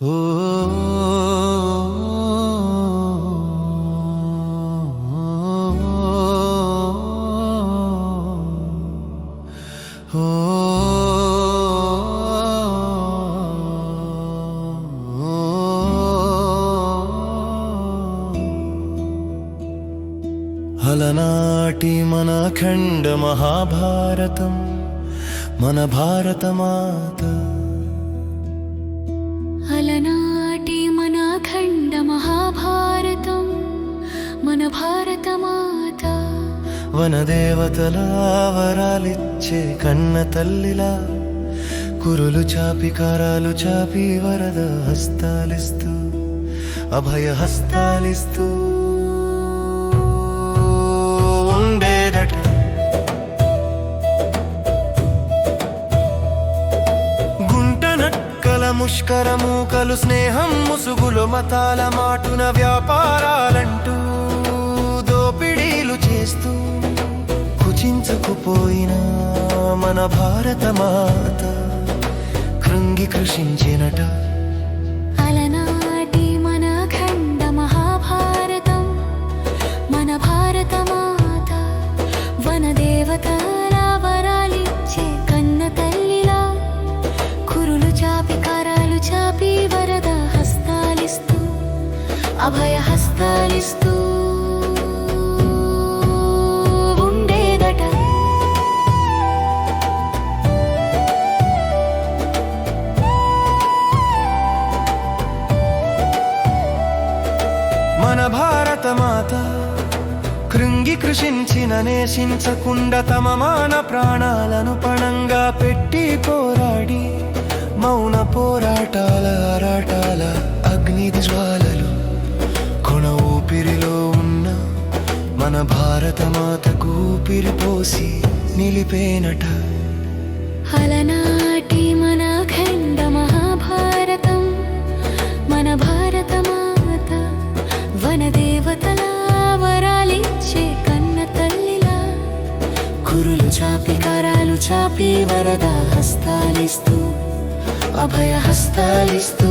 हलनाटि हो हलनाटी मनखण्डमहाभारतं मन भारतमाता భారతమాత. వనదేవతలా వరాలిచ్చే కన్న తల్లిలా కురులు చాపి కారాలు చాపి వరద హస్తాలిస్తూ అభయ హస్తాలిస్తూ ఉండేదట ముష్కరము కలు స్నేహం ముసుగులు మతాల మాటున వ్యాపారాలంటూ చేస్తూ కుచించుకుపోయిన మన భారత మాత కృంగి కృషించినట. కృషించిన తమ మాన ప్రాణాలను పణంగా పెట్టి పోరాడి మౌన పోరాటాల ఆరాటాల అగ్ని జ్వాలలు కొన ఊపిరిలో ఉన్న మన భారత మాతకు ఊపిరి పోసి నిలిపేనట. వరద హస్తాలిస్తూ అభయ హస్తాలిస్తూ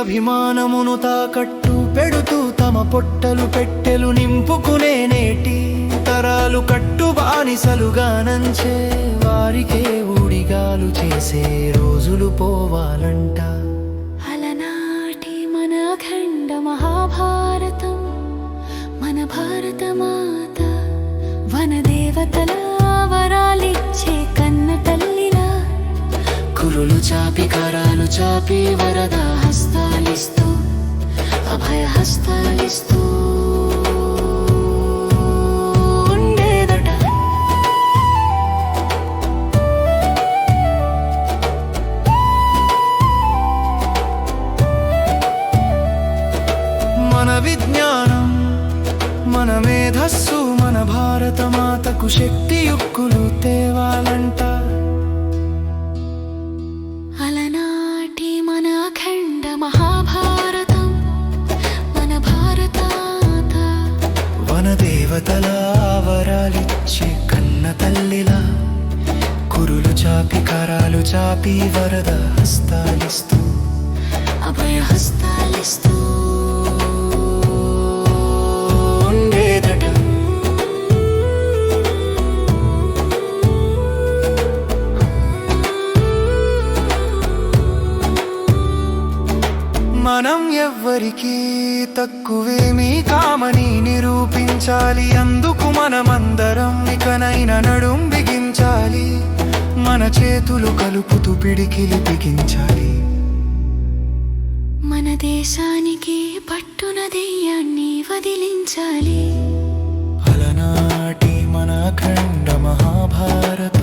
అభిమానమును తాకట్టు పెడుతూ తమ పొట్టలు పెట్టెలు నింపుకునే నేటి తరాలు కట్టు బానిసలుగా నంచే వారికే ఊడిగాలు చేసే రోజులు పోవాలంట. అలనాటి మన ఖండ మహాభారతం మన భారతమాత వనదేవతల వరాలిచ్చే కన్న తల్లి కురులు చాపి కరాలు చాపి వరద హస్తాలిస్తూ అభయ హస్తాలిస్తూ. ఉండేదట. మన విజ్ఞానం మన మేధస్సు మన భారతమాతకు శక్తియుక్కులు శక్తి తేవాలంట. కరాలు చాపి వరద హస్తాలిస్తూ. అభయ హస్తాలిస్తూ. ఉండేదట. మనం ఎవ్వరికీ తక్కువేమీ కామని నిరూపించాలి. అందుకు మనమందరం ఇకనైనా నడుం బిగించాలి. మన చేతులు కలుపుతూ పిడికిలి బిగించాలి. మన దేశానికి పట్టున దెయ్యాన్ని వదిలించాలి. అలనాటి మన ఖండ మహాభారతం.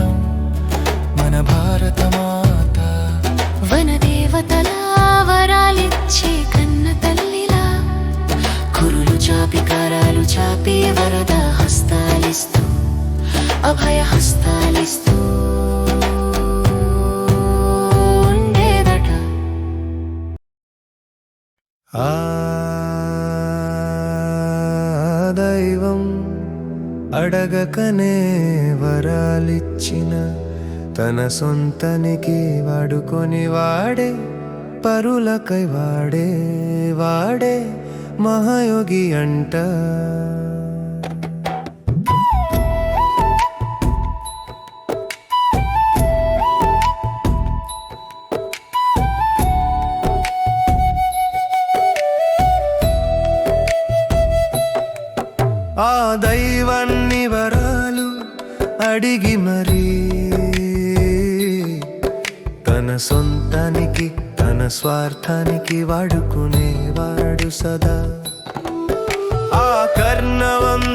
సొంతనికి వాడుకొని వాడే పరులకై వాడే వాడే మహాయోగి అంట. ఆ దైవాన్ని వరాలు అడిగి మరీ తన సొంతానికి తన స్వార్థానికి వాడుకునేవాడు సదా. ఆ కర్ణవంధాలలోనే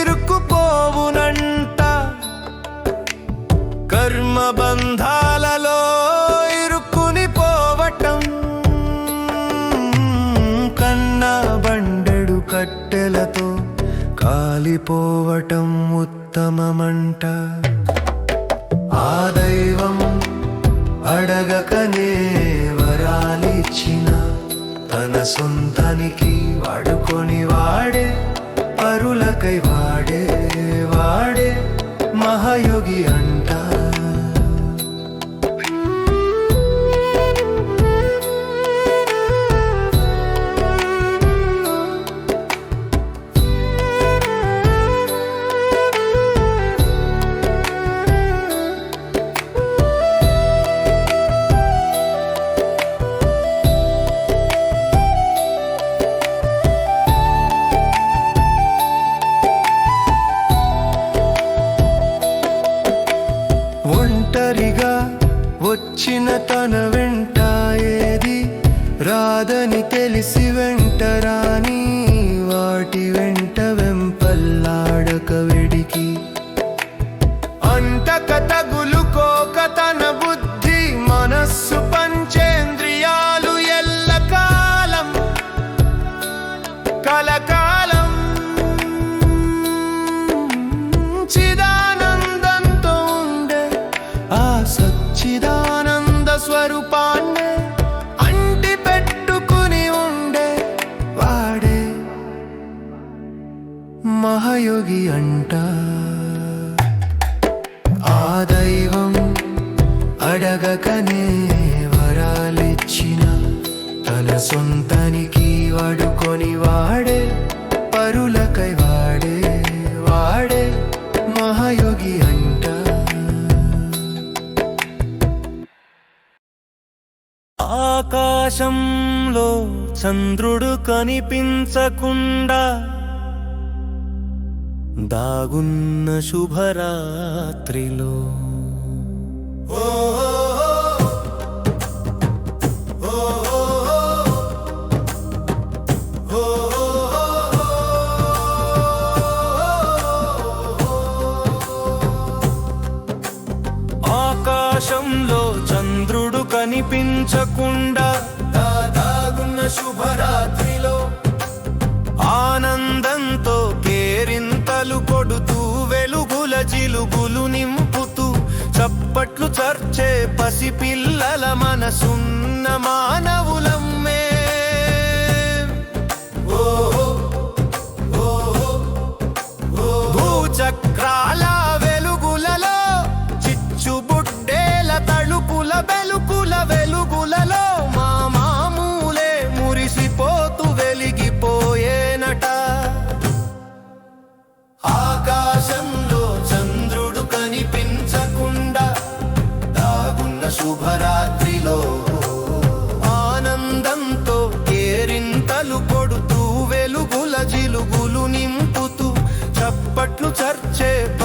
ఇరుక్కుపోవునంట. కర్మబంధాలలో ఇరుక్కుని పోవటం కన్న బండెడు కట్టెలతో కాలిపోవటం ఉత్తమమంటా. అడగకనే వరాలిచ్చిన తన సొంతానికి వాడుకొని వాడే పరులకై వాడే వాడే మహాయోగి అంట కనిపించకుండా దాగున్న శుభరాత్రిలో అలర్చే పసిపిల్లల మనసున్న మానవులం. searching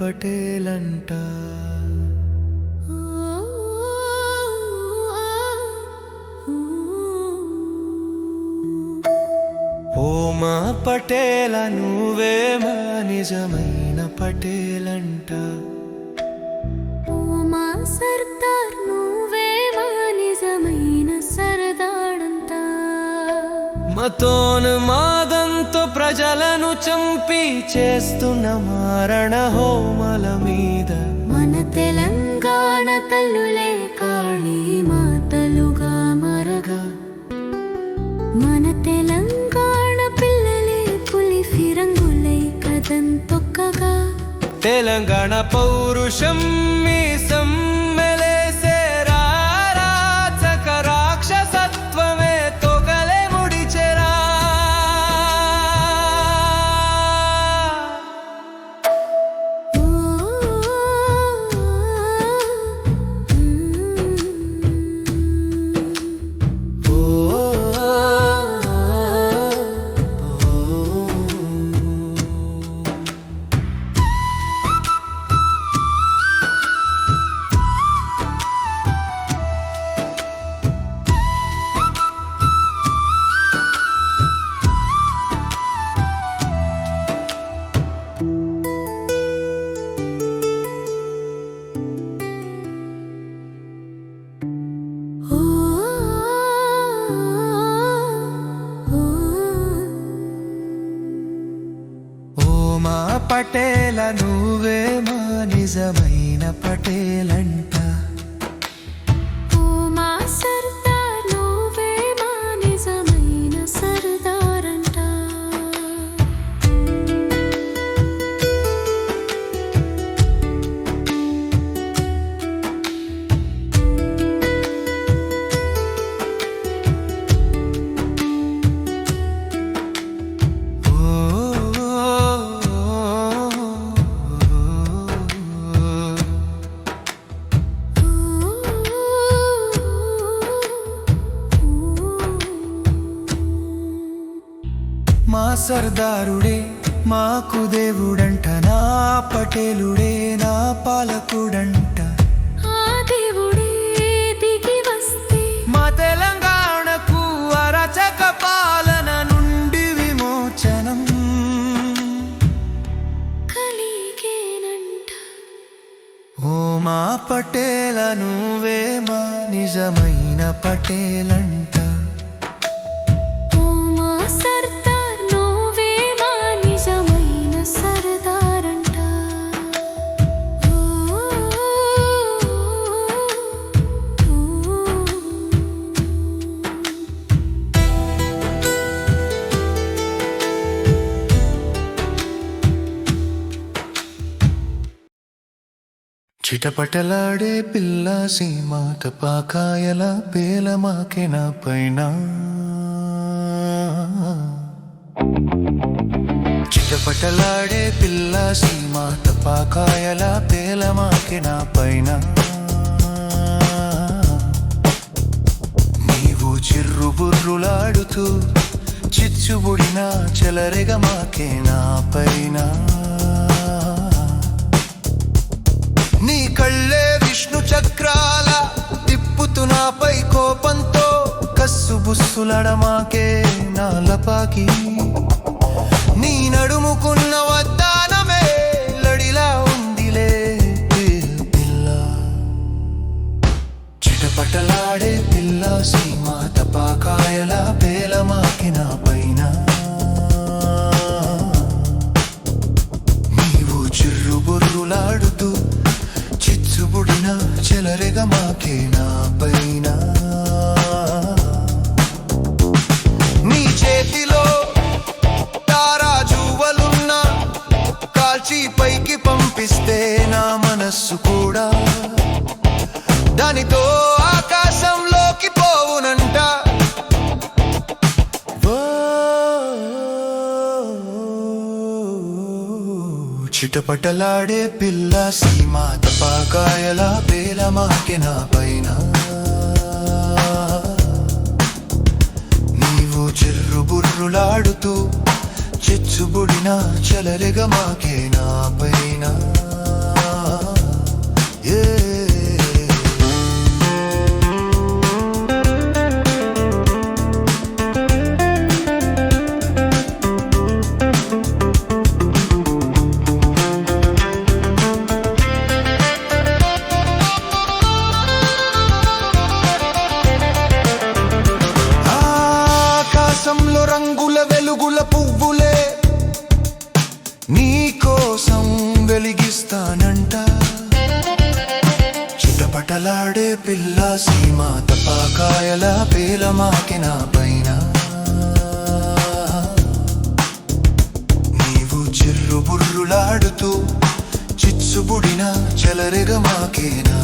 పటేలంట. ఓమా పటేల నువ్వేమా నిజమైన పటేలంట. ఓమా సర్దార్ నువ్వేమా నిజమైన సరదాడంట. మతోను మా మనమంతు ప్రజలను చంపి చేస్తున్న మారణ హోమల మీద. మన తెలంగాణ తల్లులే కాళీ మాతలుగా మరగా. మన తెలంగాణ పిల్లలే పులి ఫిరంగులై కదంతొక్కగా తెలంగాణ పౌరుషం మీ సర్దారుడే మాకు దేవుడంట నా పటేలుడే నా పాలకుడంట. మా తెలంగాణకు అరచక పాలన నుండి విమోచనం. ఓ మా పటేల నువ్వే మా నిజమైన పటేలంట. చిటపటలాడే పిల్ల సీమ తపాకాయల పేలమాకెన పైన. చిటపటలాడే పిల్ల సీమ తపాకాయల పేలమాకెన పైన. నీవు చిర్రు బుర్రులాడుతూ చిచ్చుబుడిన చెలరెగ మాకేనా పైన. నీ కళ్ళే విష్ణు చక్రాల తిప్పుతూ నాపై కోపంతో కస్సు బుస్సులడమాకే నాలపాకి. నీ నడుముకున్న వద్దానా పేల నా పైన. నీవు చెర్రు బుర్రులాడుతూ చిచ్చుబుడిన చలరిగ మాకే నా పైన. ఏ పిల్ల సీమ తపాకాయల పేలమాకిన పైన. నీవు చిర్రు బుర్రులాడుతూ చిచ్చుబుడిన చెలరెగ మాకేనా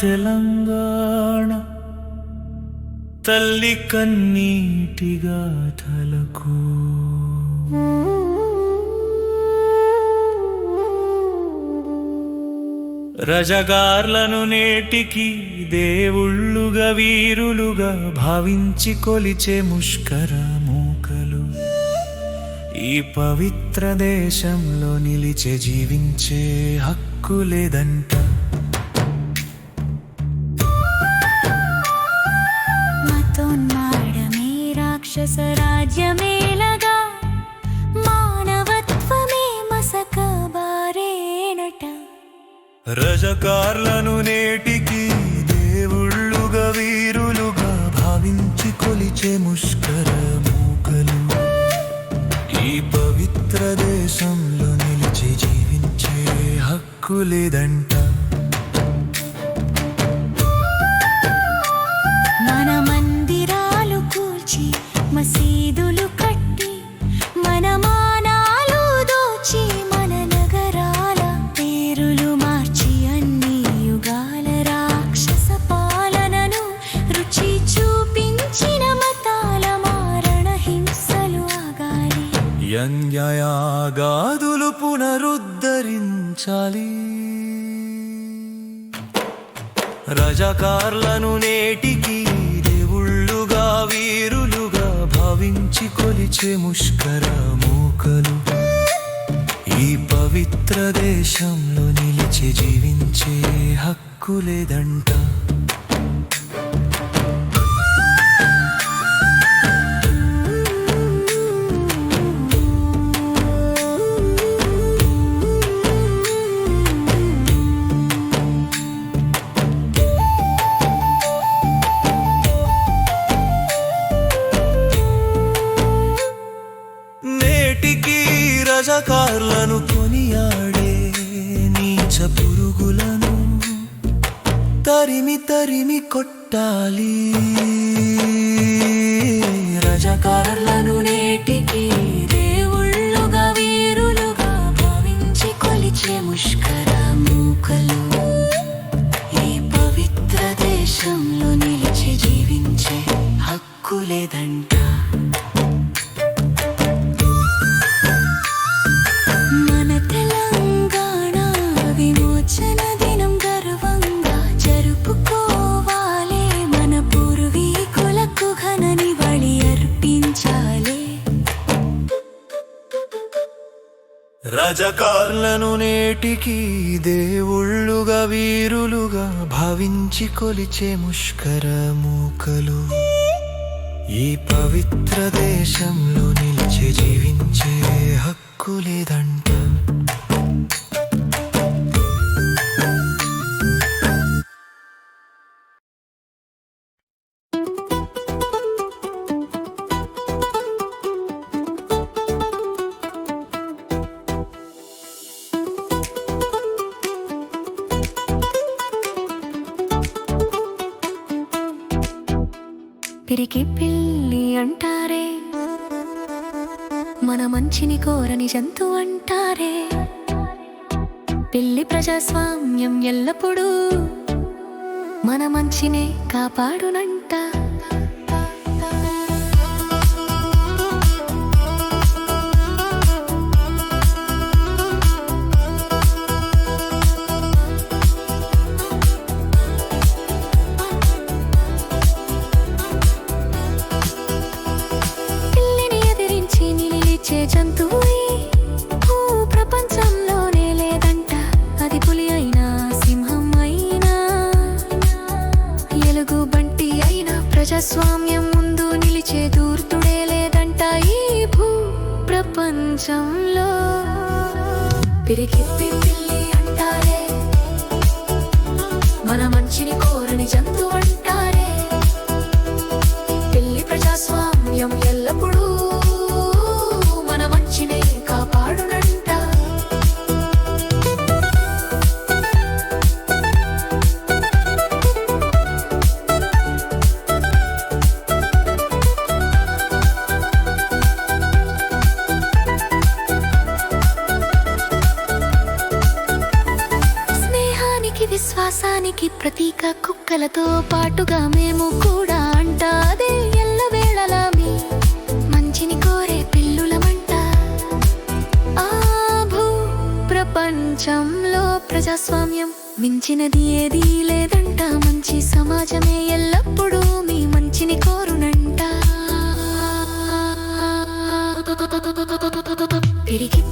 తెలంగాణ తల్లి కన్నీటిగా తలకు. రజగార్లను నేటికి దేవుళ్ళుగా వీరులుగా భావించి కొలిచే ముష్కరం ఈ పవిత్ర దేశంలో నిలిచే జీవించే హక్కు లేదంట. మతోన్మాడమే రాక్షస రాజ్యమేలగా మానవత్వమే మసక బారేనట రజకార్లను నేటికి దేవుళ్ళుగా వీరులుగా భావించి కొలిచే ముష్కర హక్కు రజకార్లను నేటికి దేవుళ్ళుగా వీరులుగా భావించి కొలిచే ముష్కర మూకలు. ఈ పవిత్ర దేశంలో నిలిచి జీవించే హక్కు లేదంట. రజకార్లను కొనియాడే నీచ పురుగులను తరిమి తరిమి కొట్టాలి రజకార్లను నేటికి దేవుళ్ళుగా వీరులుగా భావించి కొలిచే ముష్కర మూకలు. ఈ పవిత్ర దేశంలో నిలిచి జీవించే హక్కు లేదంట. పిరికి పిల్లి అంటారే. మన మంచిని కోరని జంతు అంటారే. పిల్లి ప్రజాస్వామ్యం ఎల్లప్పుడూ మన మంచినే కాపాడునంట. ప్రపంచంలో పిరికి పిల్లి అంటారే. మన మంచిని కోరని జంతువు పిరికి